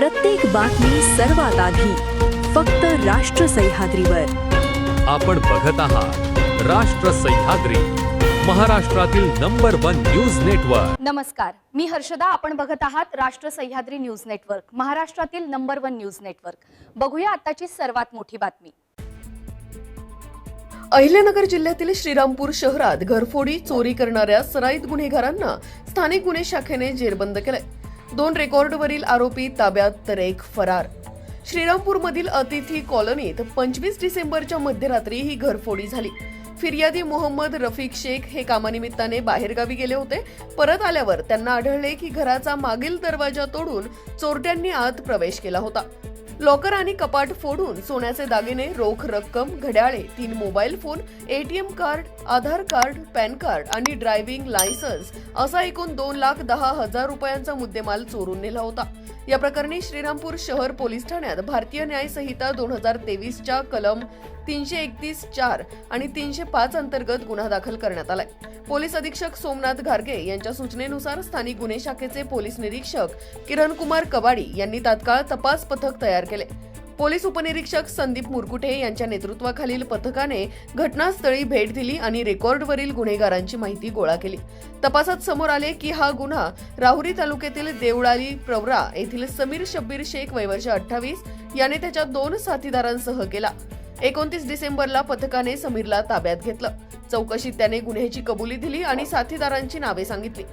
प्रत्येक बातमी सर्वात आधी फक्त राष्ट्र सह्याद्रीवर आपण बघत आहात राष्ट्र सह्याद्री महाराष्ट्रातील नंबर वन न्यूज नेटवर्क. नमस्कार मी हर्षदा आपण बघत आहात राष्ट्र सह्याद्री न्यूज नेटवर्क महाराष्ट्रातील नंबर वन न्यूज नेटवर्क. बघूया आताची सर्वात मोठी बातमी. अहिल्यानगर जिल्ह्यातील श्रीरामपूर शहरात घरफोडी चोरी करणाऱ्या सराईत गुन्हेगारांना स्थानिक गुन्हे शाखेने जेरबंद केलंय. दोन रेकॉर्डवरील आरोपी ताब्यात तर एक फरार. श्रीरामपूरमधील अतिथी कॉलनीत पंचवीस डिसेंबरच्या मध्यरात्री ही घरफोडी झाली. फिर्यादी मोहम्मद रफिक शेख हे कामानिमित्ताने बाहेरगावी गेले होते. परत आल्यावर त्यांना आढळले की घराचा मागील दरवाजा तोडून चोरट्यांनी आत प्रवेश केला होता. लॉकर आणि कपाट फोडून सोन्याचे दागिने रोख रक्कम घड्याळे तीन mobile phone ATM card Aadhaar card PAN card आणि ड्रायव्हिंग लायसन्स असा एकूण दोन लाख दहा हजार रुपयांचा मुद्देमाल चोरून नेला होता. या प्रकरणी श्रीरामपूर शहर पोलीस ठाण्यात भारतीय न्याय संहिता दोन हजार तेवीसच्या कलम तीनशे एकतीस चार आणि तीनशे पाच अंतर्गत गुन्हा दाखल करण्यात आलाय. पोलीस अधीक्षक सोमनाथ घारगे यांच्या सूचनेनुसार स्थानिक गुन्हे शाखेचे पोलीस निरीक्षक किरण कुमार कबाडी यांनी तात्काळ तपास पथक तयार केले. पोलीस उपनिरीक्षक संदीप मुरकुटे यांच्या नेतृत्वाखालील पथकाने घटनास्थळी भेट दिली आणि रेकॉर्डवरील गुन्हेगारांची माहिती गोळा केली. तपासात समोर आले की हा गुन्हा राहुरी तालुक्यातील देवळाली प्रवरा येथील समीर शब्बीर शेख वयवर्ष अठ्ठावीस याने त्याच्या दोन साथीदारांसह केला. एकोणतीस डिसेंबरला पथकाने समीरला ताब्यात घेतलं. चौकशीत त्याने गुन्ह्याची कबुली दिली आणि साथीदारांची नावे सांगितली.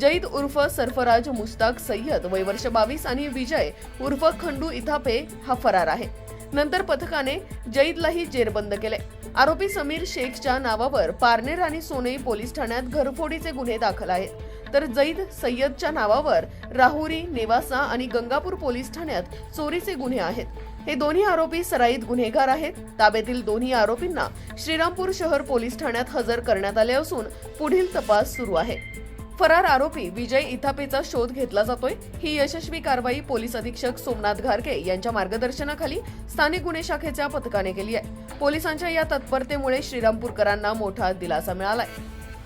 जईद उर्फ सरफराज मुस्ताक सय्यद वयवर्ष बावीस आणि विजय उर्फ खंडू इथापे हा फरार आहे. नंतर पथकाने जईदलाही जेरबंद केले. आरोपी समीर शेखच्या नावावर पारनेर आणि सोनई पोलीस ठाण्यात घरफोडीचे गुन्हे दाखल आहेत. तर जईद सय्यदच्या नावावर राहुरी नेवासा आणि गंगापूर पोलीस ठाण्यात चोरीचे गुन्हे आहेत. हे दोन्ही आरोपी सराईत गुन्हेगार आहेत. ताब्यातील दोन्ही आरोपींना श्रीरामपूर शहर पोलीस ठाण्यात हजर करण्यात आले असून पुढील तपास सुरू आहे. फरार आरोपी विजय इथापेचा शोध घेतला जातोय. ही यशस्वी कारवाई पोलीस अधीक्षक सोमनाथ घारके यांच्या मार्गदर्शनाखाली स्थानिक गुन्हे शाखेच्या पथकाने केली आहे. पोलिसांच्या या तत्परतेमुळे श्रीरामपूरकरांना मोठा दिलासा मिळालाय.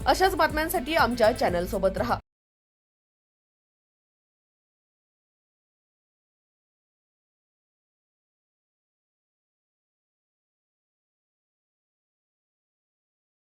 अशाच बातम्यांसाठी आमच्या चॅनल सोबत रहा.